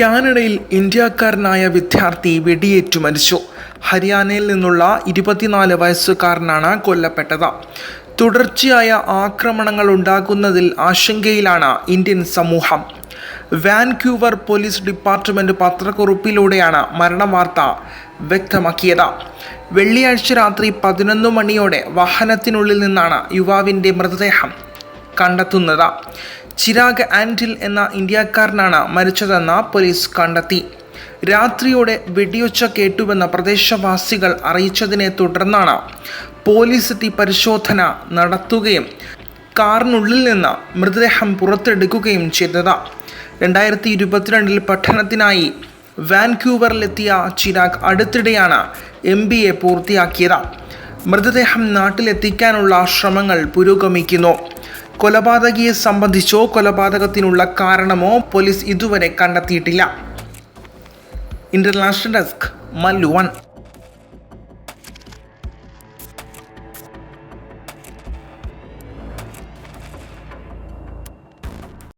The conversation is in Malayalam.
കാനഡയിൽ ഇന്ത്യക്കാരനായ വിദ്യാർത്ഥി വെടിയേറ്റു മരിച്ചു. ഹരിയാനയിൽ നിന്നുള്ള ഇരുപത്തിനാല് വയസ്സുകാരനാണ് കൊല്ലപ്പെട്ടത്. തുടർച്ചയായ ആക്രമണങ്ങൾ ഉണ്ടാകുന്നതിൽ ആശങ്കയിലാണ് ഇന്ത്യൻ സമൂഹം. വാൻക്യൂവർ പോലീസ് ഡിപ്പാർട്ട്മെന്റ് പത്രക്കുറിപ്പിലൂടെയാണ് മരണവാർത്ത വ്യക്തമാക്കിയത്. വെള്ളിയാഴ്ച രാത്രി പതിനൊന്ന് മണിയോടെ വാഹനത്തിനുള്ളിൽ നിന്നാണ് യുവാവിന്റെ മൃതദേഹം കണ്ടെത്തുന്നത്. ചിരാഗ് ആൻഡിൽ എന്ന ഇന്ത്യക്കാരനാണ് മരിച്ചതെന്ന് പോലീസ് കണ്ടെത്തി. രാത്രിയോടെ വെടിയൊച്ച കേട്ടുവെന്ന് പ്രദേശവാസികൾ അറിയിച്ചതിനെ തുടർന്നാണ് പോലീസ് എത്തി പരിശോധന നടത്തുകയും കാറിനുള്ളിൽ നിന്ന് മൃതദേഹം പുറത്തെടുക്കുകയും ചെയ്തത്. രണ്ടായിരത്തി ഇരുപത്തിരണ്ടിൽ പഠനത്തിനായി വാൻക്യൂവറിലെത്തിയ ചിരാഗ് അടുത്തിടെയാണ് എം ബി എ പൂർത്തിയാക്കിയത്. മൃതദേഹം നാട്ടിലെത്തിക്കാനുള്ള ശ്രമങ്ങൾ പുരോഗമിക്കുന്നു. കൊലപാതകിയെ സംബന്ധിച്ചോ കൊലപാതകത്തിനുള്ള കാരണമോ പോലീസ് ഇതുവരെ കണ്ടെത്തിയിട്ടില്ല. International desk Mallu one.